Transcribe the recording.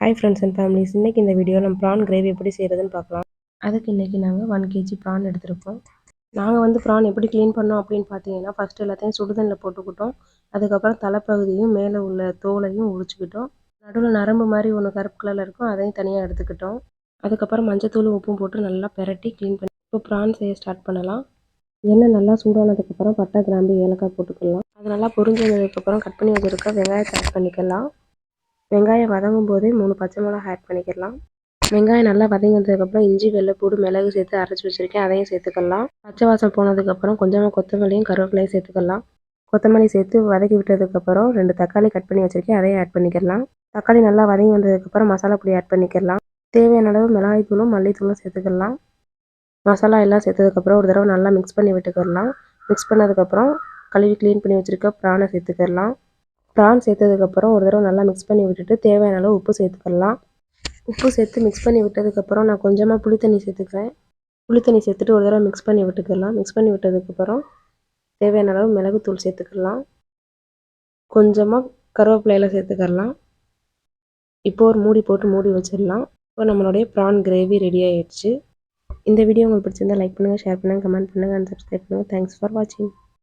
Hi friends and families இன்றைக்கி இந்த video நம்ம ப்ரான் கிரேவி எப்படி செய்கிறதுன்னு பார்க்கலாம். அதுக்கு இன்றைக்கி நாங்கள் ஒன் கேஜி ப்ரான் எடுத்திருக்கோம். நாங்கள் வந்து ப்ரான் எப்படி க்ளீன் பண்ணோம் அப்படின்னு பார்த்தீங்கன்னா ஃபஸ்ட்டு எல்லாத்தையும் சுடுதண்ணில் போட்டுக்கிட்டோம். அதுக்கப்புறம் தலைப்பகுதியும் மேலே உள்ள தோலையும் உரிச்சுக்கிட்டோம். நடுவில் நரம்பு மாதிரி ஒன்று கருப்பு கலரில் இருக்கும் அதையும் தனியாக எடுத்துக்கிட்டோம். அதுக்கப்புறம் மஞ்சத்தூள் உப்பும் போட்டு நல்லா பெரட்டி க்ளீன் பண்ணி இப்போ ப்ரான் செய்ய ஸ்டார்ட் பண்ணலாம். எண்ணெய் நல்லா சூடானதுக்கப்புறம் பட்டை கிராம்பு ஏலக்காய் போட்டுக்கலாம். அது நல்லா பொறிஞ்சதுக்கப்புறம் கட் பண்ணி வச்சுருக்க வெங்காயத்தை ஆட் பண்ணிக்கலாம். வெங்காயம் வதங்கும் போதே மூணு பச்சை மிளகா ஆட் பண்ணிக்கலாம். வெங்காயம் நல்லா வதங்கினதுக்கப்புறம் இஞ்சி வெள்ளைப்பூடு மிளகு சேர்த்து அரைச்சி வச்சுருக்கேன். அதையும் சேர்த்துக்கலாம். பச்சை வாசம் போனதுக்கப்புறம் கொஞ்சமாக கொத்தமல்லியும் கருவேப்பிலையும் சேர்த்துக்கலாம். கொத்தமல்லி சேர்த்து வதக்கி விட்டதுக்கப்புறம் ரெண்டு தக்காளி கட் பண்ணி வச்சுருக்கேன். அதையும் ஆட் பண்ணிக்கலாம். தக்காளி நல்லா வதங்கி வந்ததுக்கப்புறம் மசாலா பொடி ஆட் பண்ணிக்கலாம். தேவையான அளவு மிளகாய் தூளும் மல்லித்தூளும் சேர்த்துக்கலாம். மசாலா எல்லாம் சேர்த்ததுக்கப்புறம் ஒரு தடவை நல்லா மிக்ஸ் பண்ணி விட்டுக்கிடலாம் மிக்ஸ் பண்ணதுக்கப்புறம் கழுவி க்ளீன் பண்ணி வச்சுருக்க ப்ரானை சேர்த்துக்கிடலாம் ப்ரான் சேர்த்ததுக்கப்புறம் ஒரு தடவை நல்லா மிக்ஸ் பண்ணி விட்டுட்டு தேவையான அளவு உப்பு சேர்த்துக்கலாம். உப்பு சேர்த்து மிக்ஸ் பண்ணி விட்டதுக்கப்புறம் நான் கொஞ்சமாக புளி தண்ணி சேர்த்துக்கிறேன். புளி தண்ணி சேர்த்துட்டு ஒரு தடவை மிக்ஸ் பண்ணி விட்டுக்கலாம். மிக்ஸ் பண்ணி விட்டதுக்கப்புறம் தேவையான அளவு மிளகுத்தூள் சேர்த்துக்கலாம். கொஞ்சமாக கருவேப்பிலையில் சேர்த்துக்கலாம். இப்போ ஒரு மூடி போட்டு மூடி வச்சிடலாம். இப்போ நம்மளுடைய ப்ரான் கிரேவி ரெடி ஆகிடுச்சு இந்த வீடியோ உங்களுக்கு பிடிச்சிருந்தா லைக் பண்ணுங்கள் ஷேர் பண்ணுங்கள் கமெண்ட் பண்ணுங்கள் அண்ட் சப்ஸ்கிரைப் பண்ணுங்கள் தேங்க்ஸ் ஃபார் வாட்சிங்